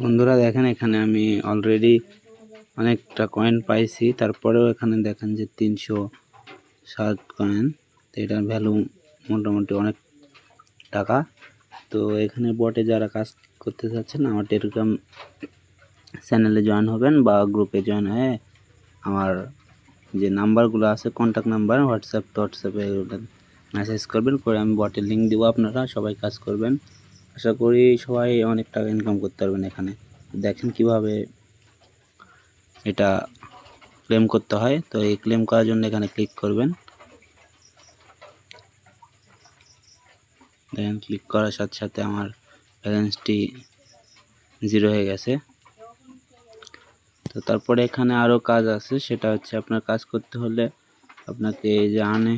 বন্ধুরা দেখেন, এখানে আমি অলরেডি অনেকটা কয়েন পাইছি। তারপরেও এখানে দেখেন যে তিনশো ষাট কয়েন তো এটার ভ্যালু মোটামুটি অনেক টাকা। তো এখানে বটে যারা কাজ করতে চাচ্ছেন, আমার টেলিগ্রাম চ্যানেলে জয়েন হবেন বা গ্রুপে জয়েন হয়ে আমার যে নাম্বারগুলো আছে কন্ট্যাক্ট নাম্বার হোয়াটসঅ্যাপ হোয়াটসঅ্যাপে মেসেজ করবেন। করে আমি বটের লিঙ্ক দেবো আপনারা, সবাই কাজ করবেন। আশা করি সবাই অনেক টাকা ইনকাম করতে পারবেন এখানে। দেখেন কীভাবে এটা ক্লেম করতে হয়। তো এই ক্লেম করার জন্য এখানে ক্লিক করবেন। দেখেন ক্লিক করার সাথে সাথে আমার ব্যালেন্সটি জিরো হয়ে গেছে। তো তারপরে এখানে আরও কাজ আছে। সেটা হচ্ছে আপনার কাজ করতে হলে আপনাকে এই যে আনে